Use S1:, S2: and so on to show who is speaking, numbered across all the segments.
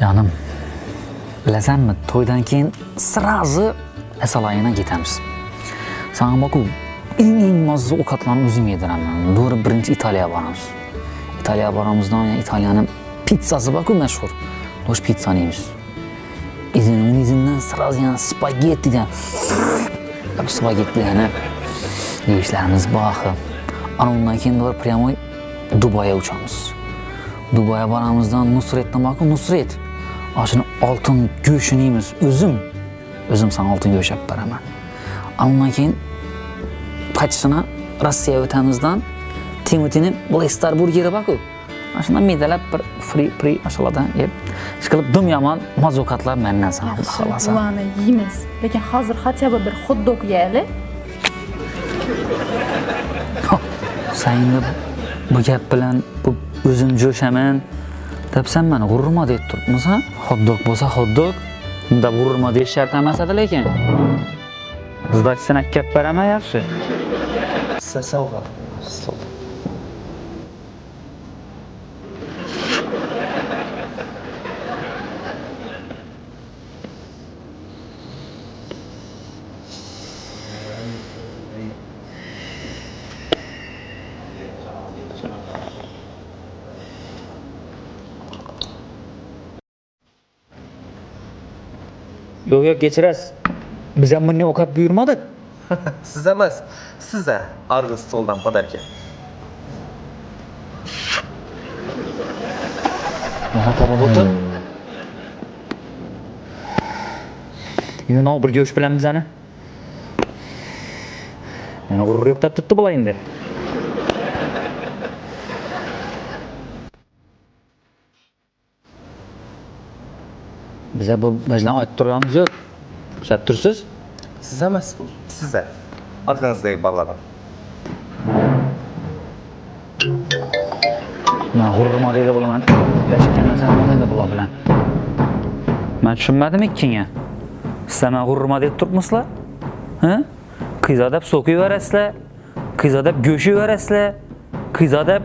S1: Canım, biləsənmi, toydan keyin sırazı əsal ayına getəmiz. Sənə baku, ən mazlı ovqatlarını özüm yedirəm mən. Doğru birinci İtaliyaya baramız. İtaliyaya baramızdan yani İtalyanın pizzası baku məşhur. Doş pizzanı yemiş. İzin, onun izindən sırazı yani spagetti yani. spagetti yani. Yeyişlərimiz baxı. Ana ondan keyin doğru pryamoy Dubaya uçamız. Dubaya baramızdan Nusret'den bakın Nusret. Ana shuni oltin go'shtini yeymiz. O'zim o'zim sana oltin go'sht olib beraman. Ana undan keyin pachasini Rossiyaga o'tamizdan Timotini Blaster burgeri baku. Ana shundan medalab bir free free ashuladan yeb. Ishqilib dum yomon mazokatlar mendan sana xudo xohlasa.
S2: Ularni yeymiz. Lekin hozir хотя бы bir hot dog yeylik.
S1: Sen endi bu gap bilan bu o'zim jo'shaman deb sen meni g'ururma deb turibmisan hot dog bo'lsa dog. Unda g'ururma deyish shart emas edi lekin. Sdachsini akab beraman yaxshi
S3: Sasavga.
S1: Yo'q yo'q kechirasiz biz ham bunday ovqat buyurmadik
S3: Siz emas, size argı stoldan podarka.
S1: o'tir endi bir go'sht bilan bizani meni g'urur yo'q deb turibdi bola endi biza bu majdan aytib turganimiz yo'q ushlab tursiz
S3: Siz emas, size. Arkanızdaki baladan.
S1: man g'ururma deydi bo'laman bular bilan man tushunmadim ikkinga sizlar man g'ururma deb turibmisizlar ha qizo deb so'k yuborasizlar qizo deb go'sht yuborasizlar qizo deb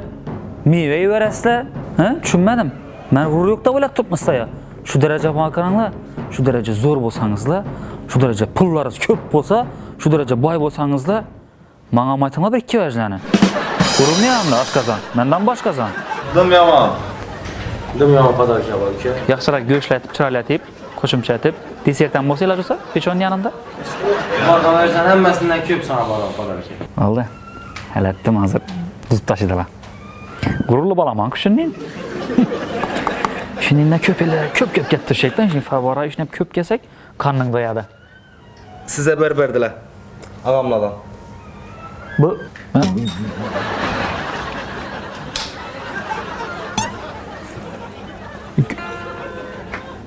S1: meva yuborasizlar ha tushunmadim man g'urur yo'q deb o'ylab turibmisizlar daraja bana qaranglar shu daraja zo'r bo'lsangizlar shu daraja pullaringiz ko'p bo'lsa shu daraja boy bo'lsangizlar manga ham aytinglar bir ikki vajlarni g'ururmayapmi oshqozon mendan boshqazon
S3: Dım yaman.
S4: Dim yomon podarka bor uka.
S1: yaxshiroq go'shtlatib chiroylatib qo'shimcha etib desert ham bo'lsa iloji bo'lsa pechonni yanında.
S4: Barxanlardan hammasidan ko'p sana bor podarka.
S1: oldi halatdim hozir buzib tashladilar g'ururli bolaman shundan ko'p yillar ko'p ko'p gap turishakdan shu favora ishlab ko'p kelsak qarning doyadi
S3: Size berberdiler. Ağamladan.
S1: bu ha?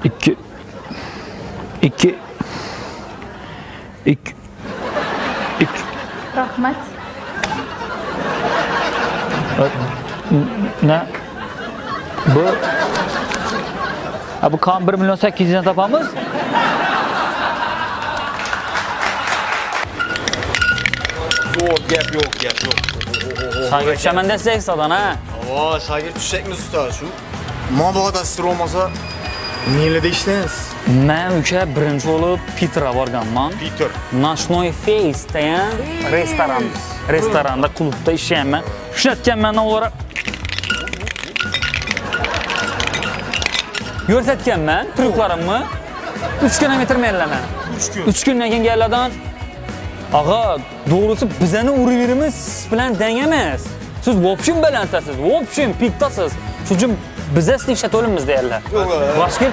S1: ikki ikki ikki ikki
S2: Rahmat.
S1: Ne? Bu Ha bu kan 1 milyon 800 'den tapamız.
S5: Zo'r gap yo'q, gap yo'q.
S1: Sana geçeceğim destek ekstradan ha.
S5: Vo, shagird tushakmiz usta shu. Mabodo sir bo'lmasa, Nilida ishlaymiz.
S1: Men uka birinchi bo'lib Peter'a borganman.
S5: Peter.
S1: Nashnoy Face degan restoran. Restoranda, klubda ishlayapman. Ishlatganman ular. Ko'rsatganman tryuklarimni. 3 kilometr menlaman.
S5: 3 kun.
S1: 3 kundan keyin galladan Ağa, doğrusu bizani uraverimiz bilan deng emas. Siz vobshim balandtasiz, vobshim piktasız. Shuning biza sizni ishlatolmaymiz deyarlar. Boshqa.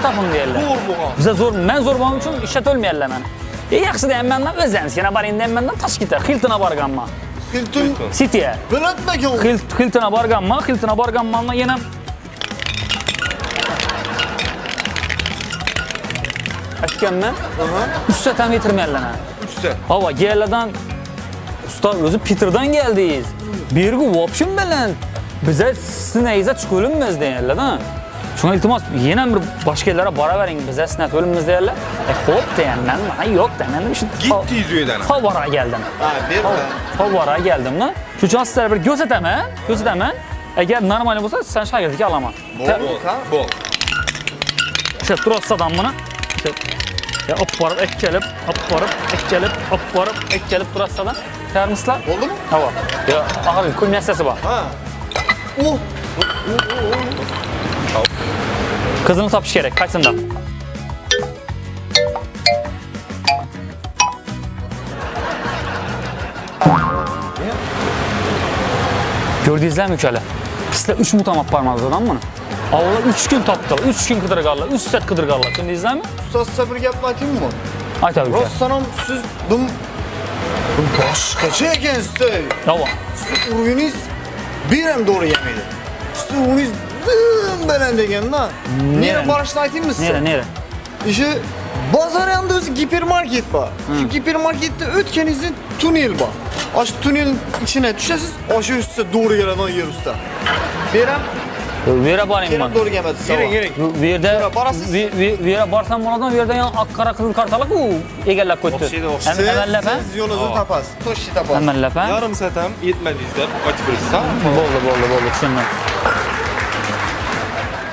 S5: Zo'r bo'lgan.
S1: Biza zo'r, men zo'r bo'lganim uchun ishlatolmayaplar meni. E yaxshi deyapman, o'zimiz yana boring deyapman, Toshkentga, Hiltonga borganman.
S5: Hilton
S1: Cityga.
S5: bilatmagan u.
S1: Hilt- Hiltonga borganman, Hiltonga borganman yana aytganman, usta tam yetirmayaplar.
S5: Uchta.
S1: Hava geleden usta özü Peter'dan geldiyiz. Bir gün vopşun bilen bize sineyize çıkölünmez deyirler da. Şuna iltimas yine bir başka yerlere bara verin bize sinet ölümüz deyirler. E hop diyen ben bana yok demedim. Işte
S5: Gitti yüzüğüden.
S1: Favara geldim.
S5: Ha, bir
S1: Fav- Favara geldim lan. Şu sizlere bir göz eteme, göz eteme. Eğer normal olsa sen şagirdiki alama.
S5: Bol bol ha? Bol.
S1: İşte durassadan bunu. İşte ya hop varıp ek gelip, hop varıp ek gelip, hop varıp ek gelip durassadan. Termisler.
S5: Oldu mu?
S1: Hava. Ya ahır kul nesnesi var.
S5: Ha. Oh.
S1: Kızını tapış gerek. Kaçsında. Gördünüzler mi köle? Pisler 3 mutam parmağız adam Avla 3 gün taptılar, 3 gün kıdırgarlar, 3 set kıdırgarlar. Şimdi izler mi?
S5: Usta size bir gap aytayım mı?
S1: Ay tabii ki.
S5: Rostsanam siz dım başkaça ekensiz.
S1: Yava.
S5: Siz urgunuz bir hem doğru yemedi. Siz urgunuz dım belen degen lan.
S1: Nere?
S5: Barışını aytayım mı size?
S1: Nere nere?
S5: İşte bazar yanında özü gipermarket var. Şu gipermarkette ötkenizin tunel var. Aş tunelin içine düşesiz, aşı üstüne doğru gelen yer usta. Berem,
S1: Vere barayım ben.
S5: doğru gelmedi.
S3: Girin girin.
S1: Verde,
S5: Vere barasız.
S1: vere barsam buradan verden yan akkara kızıl kartalık u egellep koydu.
S3: Okşaydı, okşaydı.
S1: Hemen hemen lepe.
S5: Siz yolunuzu tapas. Toşi tapas.
S1: Hemen lepe.
S3: Yarım saat hem yetmediyse açıp verirsen.
S1: Boldu boldu boldu düşündüm.